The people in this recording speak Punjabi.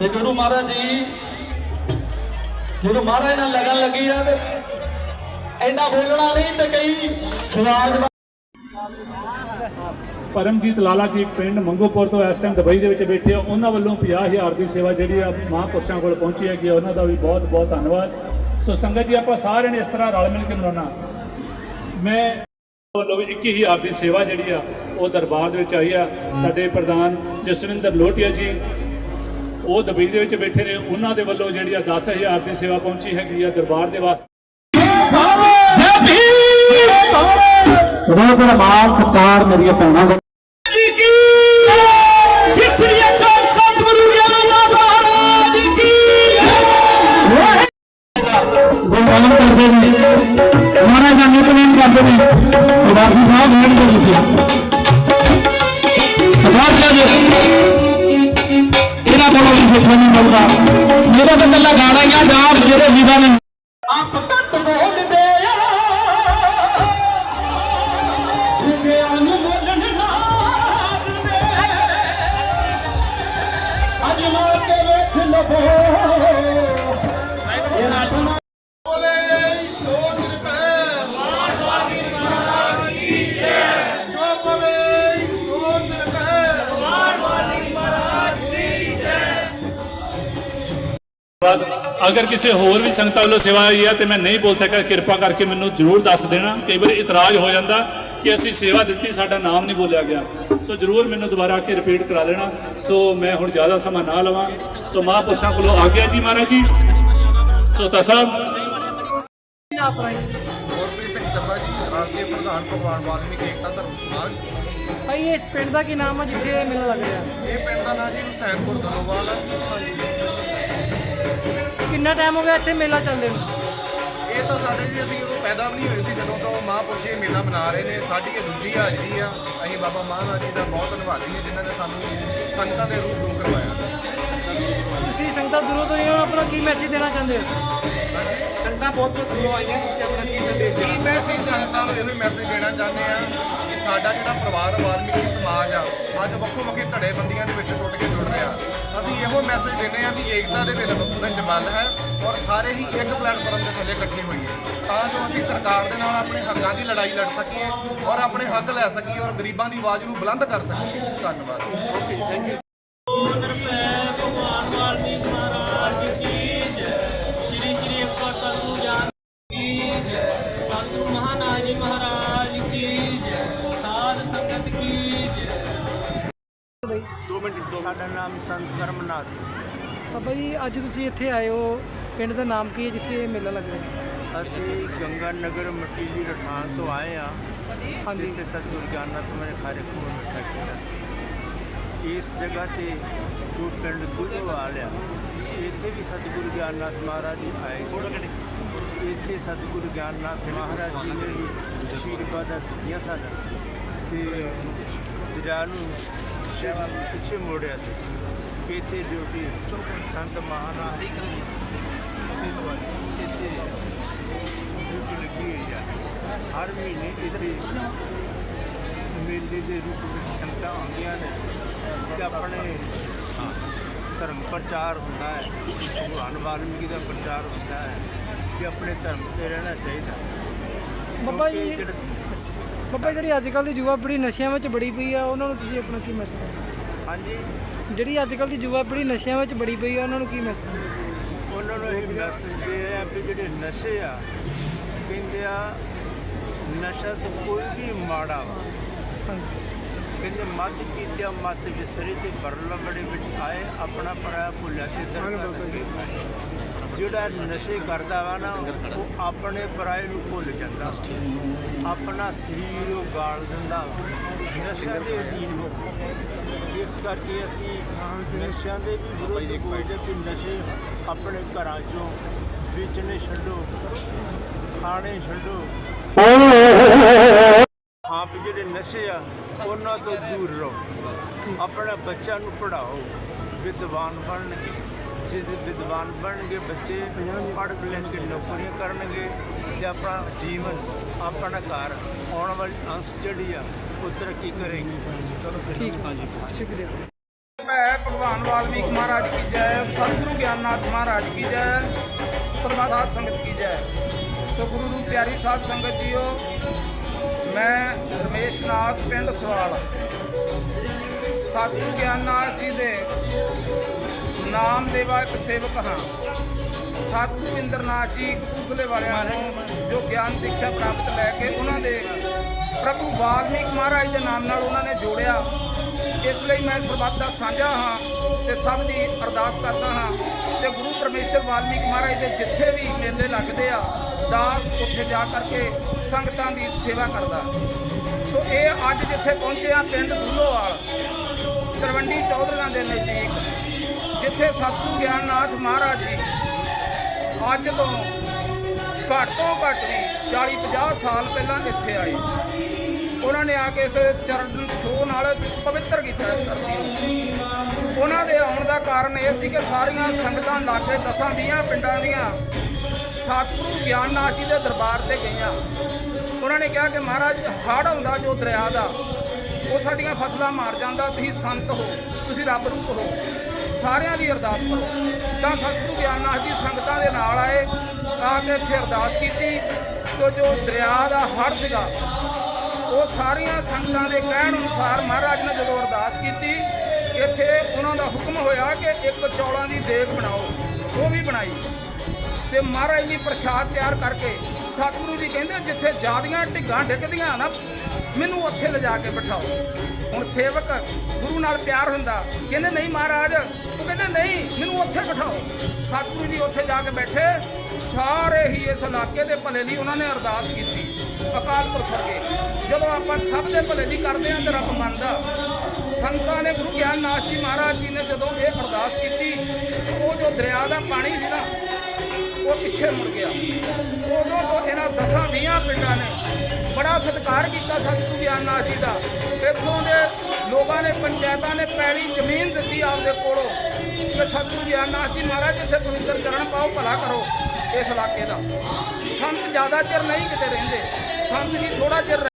ਤੇ ਗੁਰੂ ਮਹਾਰਾਜ ਜੀ ਜਦੋਂ ਮਹਾਰਾਜ ਨਾਲ ਲਗਨ ਲੱਗੀ ਆ ਤੇ ਐਨਾ ਬੋਲਣਾ ਨਹੀਂ ਤੇ ਕਈ ਸਵਾਲ ਪਰਮਜੀਤ ਲਾਲਾ ਜੀ ਪਿੰਡ ਮੰਗੋਪੁਰ ਤੋਂ ਇਸ ਟਾਈਮ ਦੁਬਈ ਦੇ ਵਿੱਚ ਬੈਠੇ ਆ। ਉਹਨਾਂ ਵੱਲੋਂ 50000 ਦੀ ਸੇਵਾ ਜਿਹੜੀ ਆ ਮਹਾਂਪੁਰਸ਼ਾਂ ਕੋਲ ਪਹੁੰਚੀ ਹੈਗੀ ਆ। ਉਹਨਾਂ ਦਾ ਵੀ ਬਹੁਤ ਬਹੁਤ ਧੰਨਵਾਦ। ਸੋ ਸੰਗਤ ਜੀ, ਆਪਾਂ ਸਾਰਿਆਂ ਨੇ ਇਸ ਤਰ੍ਹਾਂ ਰਲ ਮਿਲ ਕੇ ਮਨਾਉਣਾ। ਮੈਂ ਵੱਲੋਂ ਵੀ 21000 ਦੀ ਸੇਵਾ ਜਿਹੜੀ ਆ, ਉਹ ਦਰਬਾਰ ਦੇ ਵਿੱਚ ਆਈ ਆ। ਸਾਡੇ ਪ੍ਰਧਾਨ ਜਸਵਿੰਦਰ ਲੋਟੀਆ ਜੀ ਉਹ ਦੁਬਈ ਦੇ ਵਿੱਚ ਬੈਠੇ ਨੇ। ਉਹਨਾਂ ਦੇ ਵੱਲੋਂ ਜਿਹੜੀ ਆ 10000 ਦੀ ਸੇਵਾ ਪਹੁੰਚੀ ਹੈਗੀ ਆ ਦਰਬਾਰ ਦੇ ਵਾਸਤੇ। ਬਹੁਤ ਸਾਰਾ ਮਾਣ ਮੇਰੀਆਂ ਭੈਣਾਂ ਦਾ ਗੁਣਗਾਨ ਕਰਦੇ ਨੇ। ਮਹਾਰਾਜ ਦਾ ਨਿਤਨੇਮ ਕਰਦੇ ਨੇ। ਉਦਾਸੀ ਸਾਹਿਬ ਲੈਣ ਤੁਸੀਂ ਸਰਦਾਰ ਜੀ ਇਹਨਾਂ ਨੂੰ ਮਿਲਦਾ। ਮੇਰਾ ਤਾਂ ਕੱਲਾ ਗਾਣਾ ਹੀ ਆ, ਜਾਂ ਜਿਹੜੇ ਵੀਰਾਂ ਨੇ ਆਪ ਤੱਕ ਬੋਲਦੇ ਆ। ਹੁੰਦਿਆਂ ਨੂੰ ਬੋਲਣ ਨਾ ਦਿੰਦੇ। ਅੱਜ ਕੇ ਵੇਖ ਲਵੋ। ਬਾਅਦ ਅਗਰ ਕਿਸੇ ਹੋਰ ਵੀ ਸੰਗਤਾਂ ਵੱਲੋਂ ਸੇਵਾ ਆਈ ਹੈ ਤੇ ਮੈਂ ਨਹੀਂ ਬੋਲ ਸਕਿਆ ਕਿਰਪਾ ਕਰਕੇ ਮੈਨੂੰ ਜ਼ਰੂਰ ਦੱਸ ਦੇਣਾ। ਕਈ ਵਾਰ ਇਤਰਾਜ਼ ਹੋ ਜਾਂਦਾ ਕਿ ਅਸੀਂ ਸੇਵਾ ਦਿੱਤੀ ਸਾਡਾ ਨਾਮ ਨਹੀਂ ਬੋਲਿਆ ਗਿਆ। ਸੋ ਜ਼ਰੂਰ ਮੈਨੂੰ ਦੁਬਾਰਾ ਆ ਕੇ ਰਿਪੀਟ ਕਰਾ ਦੇਣਾ। ਸੋ ਮੈਂ ਹੁਣ ਜ਼ਿਆਦਾ ਸਮਾਂ ਨਾ ਲਵਾਂ। ਸੋ ਮਹਾਂਪੁਰਸ਼ਾਂ ਕੋਲੋਂ ਆ ਗਿਆ ਜੀ ਮਹਾਰਾਜ ਜੀ। ਸੋ ਤਾ ਸਾਹਿਬ ਗੁਰਪ੍ਰੀਤ ਸਿੰਘ ਚੱਬਾ ਜੀ ਰਾਸ਼ਟਰੀ ਪ੍ਰਧਾਨ ਭਗਵਾਨ ਵਾਲਮੀਕੀ ਏਕਤਾ ਧਰਮ ਸਮਾਜ। ਭਾਈ ਇਸ ਪਿੰਡ ਦਾ ਕੀ ਨਾਮ ਆ ਜਿੱਥੇ ਇਹ ਮੇਲਾ ਲੱਗ ਰਿਹਾ? ਇਹ ਪਿੰਡ ਦਾ ਨਾਂ ਜੀ ਹੁਸੈਨਪੁਰ ਦਲੋਵਾਲ ਹੈ ਕਿੰਨਾ ਟਾਈਮ ਹੋ ਗਿਆ ਇੱਥੇ ਮੇਲਾ ਚੱਲਦੇ ਨੂੰ? ਇਹ ਤਾਂ ਸਾਡੇ ਜੀ ਅਸੀਂ ਉਦੋਂ ਪੈਦਾ ਵੀ ਨਹੀਂ ਹੋਏ ਸੀ ਜਦੋਂ ਤੋਂ ਮਹਾਂਪੁਰਸ਼ ਇਹ ਮੇਲਾ ਮਨਾ ਰਹੇ ਨੇ ਸਾਡੀ ਇਹ ਦੂਜੀ ਹਾਜ਼ਰੀ ਆ। ਅਸੀਂ ਬਾਬਾ ਮਹਾਰਾਜ ਜੀ ਦਾ ਬਹੁਤ ਧੰਨਵਾਦੀ ਹਾਂ ਜਿਨ੍ਹਾਂ ਨੇ ਸਾਨੂੰ ਸੰਗਤਾਂ ਦੇ ਰੂਪ ਨੂੰ ਕਰਵਾਇਆ। ਤੁਸੀਂ ਸੰਗਤਾਂ ਦੂਰੋਂ ਤੋਂ ਇਹਨਾਂ ਨੂੰ ਆਪਣਾ ਕੀ ਮੈਸੇਜ ਦੇਣਾ ਚਾਹੁੰਦੇ ਹੋ? ਸੰਗਤਾਂ ਬਹੁਤ ਬਹੁਤ ਦੂਰੋਂ ਆਈਆਂ ਤੁਸੀਂ ਆਪਣਾ ਕੀ ਸੰਦੇਸ਼ ਦੇਣਾ? ਮੈਸੇਜ ਸੰਗਤਾਂ ਨੂੰ ਇਹੋ ਹੀ ਮੈਸੇਜ ਦੇਣਾ ਚਾਹੁੰਦੇ ਆ ਕਿ ਸਾਡਾ ਜਿਹੜਾ ਪਰਿਵਾਰ ਵਾਲਮੀਕੀ ਸਮਾਜ ਅੱਜ ਵੱਖੋ ਵੱਖਰੇ ਧੜੇਬੰਦੀਆਂ ਦੇ ਵਿੱਚ ਟੁੱਟ ਕੇ ਜੁੜ ਰਿਹਾ ਅਸੀਂ ਇਹੋ ਮੈਸੇਜ ਦਿੰਦੇ ਹਾਂ ਵੀ ਏਕਤਾ ਦੇ ਵਿੱਚ ਵਿੱਚ ਬਲ ਹੈ ਔਰ ਸਾਰੇ ਹੀ ਇੱਕ ਪਲੇਟਫਾਰਮ ਦੇ ਥੱਲੇ ਇਕੱਠੇ ਹੋਈਏ। ਤਾਂ ਜੋ ਅਸੀਂ ਸਰਕਾਰ ਦੇ ਨਾਲ ਆਪਣੇ ਹੱਕਾਂ ਦੀ ਲੜਾਈ ਲੜ ਸਕੀਏ ਔਰ ਆਪਣੇ ਹੱਕ ਲੈ ਸਕੀਏ ਔਰ ਗਰੀਬਾਂ ਦੀ ਆਵਾਜ਼ ਨੂੰ ਬੁਲੰਦ ਕਰ ਸਕੀਏ। ਧੰਨਵਾਦ। ਓਕੇ ਥੈਂਕ ਯੂ ਸਾਡਾ ਨਾਮ ਸੰਤ ਕਰਮਨਾਥ। ਬਾਬਾ ਜੀ ਅੱਜ ਤੁਸੀਂ ਇੱਥੇ ਆਏ ਹੋ। ਪਿੰਡ ਦਾ ਨਾਮ ਕੀ ਹੈ ਜਿੱਥੇ ਇਹ ਮੇਲਾ ਲੱਗ ਰਿਹਾ? ਅਸੀਂ ਗੰਗਾ ਨਗਰ ਮਟੀਲੀ ਰਠਾਣ ਤੋਂ ਆਏ ਆ ਹਾਂਜੀ। ਜਿੱਥੇ ਸਤਿਗੁਰੂ ਗਿਆਨਨਾਥ ਮੇਰੇ ਖਾਰੇ ਖੂਹ ਮਿੱਠਾ ਕੀਤਾ ਸੀ। ਇਸ ਜਗ੍ਹਾ ਤੇ ਜੋ ਪਿੰਡ ਦੁੱਧਵਾਲ ਆ ਇੱਥੇ ਵੀ ਸਤਿਗੁਰੂ ਗਿਆਨਨਾਥ ਮਹਾਰਾਜ ਜੀ ਆਏ ਸੀ। ਇੱਥੇ ਸਤਿਗੁਰੂ ਗਿਆਨਨਾਥ ਮਹਾਰਾਜ ਜੀ ਨੇ ਵੀ ਅਸ਼ੀਰਵਾਦਾਂ ਦਿੱਤੀਆਂ ਸਨ। ਤੇ ਦਰਿਆ ਨੂੰ ਸ਼ਿਵ ਪਿੱਛੇ ਮੋੜਿਆ ਸੀ। ਇੱਥੇ ਡਿਊਟੀ, ਸੰਤ ਮਹਾਨਾਥ ਸਿੰਘ ਇੱਥੇ ਡਿਊਟੀ ਲੱਗੀ ਹੋਈ ਆ। ਹਰ ਮਹੀਨੇ ਇੱਥੇ ਮੇਲੇ ਦੇ ਰੂਪ ਵਿੱਚ ਸੰਗਤਾਂ ਆਉਂਦੀਆਂ ਨੇ ਤੇ ਆਪਣੇ ਧਰਮ ਪ੍ਰਚਾਰ ਹੁੰਦਾ ਹੈ। ਭਗਵਾਨ ਵਾਲਮੀਕੀ ਦਾ ਪ੍ਰਚਾਰ ਹੁੰਦਾ ਹੈ ਕਿ ਆਪਣੇ ਧਰਮ ਤੇ ਰਹਿਣਾ ਚਾਹੀਦਾ। ਬਾਬਾ ਜੀ ਬਾਬਾ ਜਿਹੜੀ ਅੱਜ ਕੱਲ੍ਹ ਦੀ ਯੁਵਾ ਪੀੜ੍ਹੀ ਨਸ਼ਿਆਂ ਵਿੱਚ ਬੜੀ ਪਈ ਆ ਉਹਨਾਂ ਨੂੰ ਤੁਸੀਂ ਆਪਣਾ ਕੀ ਮੈਸੇਜ ਹਾਂਜੀ। ਜਿਹੜੀ ਅੱਜ ਕੱਲ੍ਹ ਦੀ ਯੁਵਾ ਪੀੜ੍ਹੀ ਨਸ਼ਿਆਂ ਵਿੱਚ ਬੜੀ ਪਈ ਆ ਉਹਨਾਂ ਨੂੰ ਕੀ ਮੈਸੇਜ ਉਹਨਾਂ ਨੂੰ ਇਹ ਮੈਸੇਜ ਦੇ ਆ ਵੀ ਜਿਹੜੇ ਨਸ਼ੇ ਆ ਕਹਿੰਦੇ ਆ ਨਸ਼ਾ ਤਾਂ ਕੋਈ ਵੀ ਮਾੜਾ ਵਾ। ਕਹਿੰਦੇ ਮੱਧ ਪੀਤਿਆ ਮੱਤ ਵਿਸਰੇ ਤੇ ਬਰਲ ਬੜੇ ਵਿੱਚ ਆਏ ਆਪਣਾ ਪਰਾਇਆ ਭੁੱਲਿਆ ਤੇ ਦਰਗਾਹ ਲੱਗੇ ਜਿਹੜਾ ਨਸ਼ੇ ਕਰਦਾ ਵਾ ਨਾ, ਉਹ ਆਪਣੇ ਪਰਾਏ ਨੂੰ ਭੁੱਲ ਜਾਂਦਾ ਆਪਣਾ ਸਰੀਰ ਉਹ ਗਾਲ ਦਿੰਦਾ ਵਾ। ਨਸ਼ਿਆਂ ਦੇ ਅਧੀਨ ਹੋ ਇਸ ਕਰਕੇ ਅਸੀਂ ਨਸ਼ਿਆਂ ਦੇ ਵੀ ਵਿਰੋਧ ਬੋਲਦੇ ਕਿ ਨਸ਼ੇ ਆਪਣੇ ਘਰਾਂ ਚੋਂ ਵੇਚਣੇ ਛੱਡੋ, ਖਾਣੇ ਛੱਡੋ। ਆਪ ਜਿਹੜੇ ਨਸ਼ੇ ਆ, ਉਹਨਾਂ ਤੋਂ ਦੂਰ ਰਹੋ। ਆਪਣਾ ਬੱਚਾ ਨੂੰ ਪੜਾਓ ਵਿਦਵਾਨ ਬਣਨਗੇ। ਜਿਹਦੇ ਵਿਦਵਾਨ ਬਣਨਗੇ ਬੱਚੇ ਪੜ੍ਹ ਲਿਖ ਕੇ ਨੌਕਰੀਆਂ ਕਰਨਗੇ ਤੇ ਆਪਣਾ ਜੀਵਨ ਆਪਣਾ ਘਰ ਆਉਣ ਵਾਲੀ ਅੰਸ਼ ਜਿਹੜੀ ਆ ਉਹ ਤਰੱਕੀ ਕਰੇਗੀ। ਚਲੋ ਫਿਰ। ਠੀਕ ਸ਼ੁਕਰੀਆ। ਮੈਂ ਭਗਵਾਨ ਭਗਵਾਨ ਵਾਲਮੀਕ ਮਹਾਰਾਜ ਕੀ ਜੈ ਸਤਿਗੁਰੂ ਗਿਆਨਨਾਥ ਮਹਾਰਾਜ ਕੀ ਜੈ ਸਰਬੱਤ ਸਾਧ ਸੰਗਤ ਕੀ ਜੈ। ਸੋ ਗੁਰੂ ਨੂੰ ਪਿਆਰੀ ਸਾਧ ਸੰਗਤ ਜੀਓ ਮੈਂ ਰਮੇਸ਼ ਨਾਥ ਪਿੰਡ ਸਵਾਲ। ਸਤਿਗੁਰੂ ਗਿਆਨਨਾਥ ਜੀ ਦੇ ਨਾਮ ਦੇਵਾ ਇੱਕ ਸੇਵਕ ਹਾਂ। ਸਤਿਗੁਰੂ ਇੰਦਰਨਾਥ ਜੀ ਕਪੂਰਥਲੇ ਵਾਲਿਆਂ ਨੂੰ ਜੋ ਗਿਆਨ ਦੀਕਸ਼ਾ ਪ੍ਰਾਪਤ ਲੈ ਕੇ ਉਹਨਾਂ ਦੇ ਪ੍ਰਭੂ ਵਾਲਮੀਕ ਮਹਾਰਾਜ ਦੇ ਨਾਮ ਨਾਲ ਉਹਨਾਂ ਨੇ ਜੋੜਿਆ। ਇਸ ਲਈ ਮੈਂ ਸਰਬੱਤ ਦਾ ਸਾਂਝਾ ਹਾਂ ਤੇ ਸਭ ਦੀ ਅਰਦਾਸ ਕਰਦਾ ਹਾਂ ਤੇ ਗੁਰੂ ਪਰਮੇਸ਼ਰ ਵਾਲਮੀਕ ਮਹਾਰਾਜ ਦੇ ਜਿੱਥੇ ਵੀ ਮੇਲੇ ਲੱਗਦੇ ਆ, ਦਾਸ ਉੱਥੇ ਜਾ ਕਰਕੇ ਸੰਗਤਾਂ ਦੀ ਸੇਵਾ ਕਰਦਾ। ਸੋ ਇਹ ਅੱਜ ਜਿੱਥੇ ਪਹੁੰਚੇ ਆ ਪਿੰਡ ਦੂਲੋਵਾਲ ਤਰਵੰਡੀ ਚੌਧਰੀਆਂ ਦੇ ਨਜ਼ਦੀਕ। ਜਿੱਥੇ ਸਤਿਗੁਰੂ ਗਿਆਨਨਾਥ ਮਹਾਰਾਜ ਜੀ। ਅੱਜ ਤੋਂ ਘੱਟ ਤੋਂ ਘੱਟ ਵੀ 40 50 ਸਾਲ ਪਹਿਲਾਂ ਇੱਥੇ ਆਏ। ਉਹਨਾਂ ਨੇ ਆ ਕੇ ਇਸ ਚਰਨ ਛੋਹ ਨਾਲ ਪਵਿੱਤਰ ਕੀਤਾ ਇਸ ਧਰਤੀ ਉਹਨਾਂ ਦੇ ਆਉਣ ਦਾ ਕਾਰਨ ਇਹ ਸੀ ਕਿ ਸਾਰੀਆਂ ਸੰਗਤਾਂ ਲਾਗੇ ਦਸਾਂ 20 ਪਿੰਡਾਂ ਦੀਆਂ ਸਤਿਗੁਰੂ ਗਿਆਨਨਾਥ ਜੀ ਦੇ ਦਰਬਾਰ ਤੇ ਗਈਆਂ। ਉਹਨਾਂ ਨੇ ਕਿਹਾ ਕਿ ਮਹਾਰਾਜ, ਹੜ੍ਹ ਆਉਂਦਾ ਜੋ ਦਰਿਆ ਦਾ, ਉਹ ਸਾਡੀਆਂ ਫਸਲਾਂ ਮਾਰ ਜਾਂਦਾ, ਤੁਸੀਂ ਸੰਤ ਹੋ, ਤੁਸੀਂ ਰੱਬ ਰੂਪ ਹੋ। ਸਾਰਿਆਂ ਦੀ ਅਰਦਾਸ ਕਰੋ। ਤਾਂ ਸਤਿਗੁਰੂ ਗਿਆਨਨਾਥ ਜੀ ਸੰਗਤਾਂ ਦੇ ਨਾਲ ਆਏ, ਆ ਕੇ ਇੱਥੇ ਅਰਦਾਸ ਕੀਤੀ। ਤੇ ਜੋ ਦਰਿਆ ਦਾ ਹੜ੍ਹ ਸੀਗਾ, ਉਹ ਸਾਰੀਆਂ ਸੰਗਤਾਂ ਦੇ ਕਹਿਣ ਅਨੁਸਾਰ ਮਹਾਰਾਜ ਨੇ ਜਦੋਂ ਅਰਦਾਸ ਕੀਤੀ, ਇੱਥੇ ਉਹਨਾਂ ਦਾ ਹੁਕਮ ਹੋਇਆ ਕਿ ਇੱਕ ਚੌਲਾਂ ਦੀ ਦੇਗ ਬਣਾਓ। ਉਹ ਵੀ ਬਣਾਈ। ਤੇ ਮਹਾਰਾਜ ਲਈ ਪ੍ਰਸ਼ਾਦ ਤਿਆਰ ਕਰਕੇ ਸਤਿਗੁਰੂ ਜੀ ਕਹਿੰਦੇ, ਜਿੱਥੇ ਜਿਆਦੀਆਂ ਢਿੱਗਾਂ ਡਿੱਗਦੀਆਂ ਨਾ ਮੈਨੂੰ ਉੱਥੇ ਲਿਜਾ ਕੇ ਬਿਠਾਓ। ਹੁਣ ਸੇਵਕ ਗੁਰੂ ਨਾਲ ਪਿਆਰ ਹੁੰਦਾ, ਕਹਿੰਦੇ, ਨਹੀਂ ਮਹਾਰਾਜ। ਉਹ ਕਹਿੰਦੇ, ਨਹੀਂ, ਮੈਨੂੰ ਉੱਥੇ ਬਿਠਾਓ। ਸਤਿਗੁਰੂ ਜੀ ਉੱਥੇ ਜਾ ਕੇ ਬੈਠੇ। ਸਾਰੇ ਹੀ ਇਸ ਇਲਾਕੇ ਦੇ ਭਲੇ ਲਈ ਉਹਨਾਂ ਨੇ ਅਰਦਾਸ ਕੀਤੀ। ਅਕਾਲ ਪੁਰਖ ਅੱਗੇ ਜਦੋਂ ਆਪਾਂ ਸਭ ਦੇ ਭਲੇ ਲਈ ਕਰਦੇ ਹਾਂ ਤੇ ਰੱਬ ਮੰਨਦਾ। ਸੰਤਾਂ ਨੇ ਗੁਰੂ ਗਿਆਨ ਨਾਥ ਜੀ ਮਹਾਰਾਜ ਜੀ ਨੇ ਜਦੋਂ ਇਹ ਅਰਦਾਸ ਕੀਤੀ, ਉਹ ਜੋ ਦਰਿਆ ਦਾ ਪਾਣੀ ਸੀ ਨਾ ਉਹ ਪਿੱਛੇ ਮੁੜ ਗਿਆ। ਉਦੋਂ ਤੋਂ ਇਹਨਾਂ ਦਸਾਂ ਵੀਹਾਂ ਪਿੰਡਾਂ ਨੇ ਬੜਾ ਸਤਿਕਾਰ ਕੀਤਾ ਸਤਿਗੁਰੂ ਗਿਆਨਨਾਥ ਜੀ ਦਾ। ਇੱਥੋਂ ਦੇ ਲੋਕਾਂ ਨੇ, ਪੰਚਾਇਤਾਂ ਨੇ ਪੈਲੀ ਜ਼ਮੀਨ ਦਿੱਤੀ ਆਪਦੇ ਕੋਲੋਂ ਕਿ ਸਤਿਗੁਰੂ ਗਿਆਨਨਾਥ ਜੀ ਮਹਾਰਾਜ, ਇੱਥੇ ਪਵਿੱਤਰ ਚਰਨ ਪਾਓ, ਭਲਾ ਕਰੋ ਇਸ ਇਲਾਕੇ ਦਾ। ਸੰਤ ਜ਼ਿਆਦਾ ਚਿਰ ਨਹੀਂ ਕਿਤੇ ਰਹਿੰਦੇ। ਸੰਤ ਜੀ ਥੋੜਾ ਚਿਰ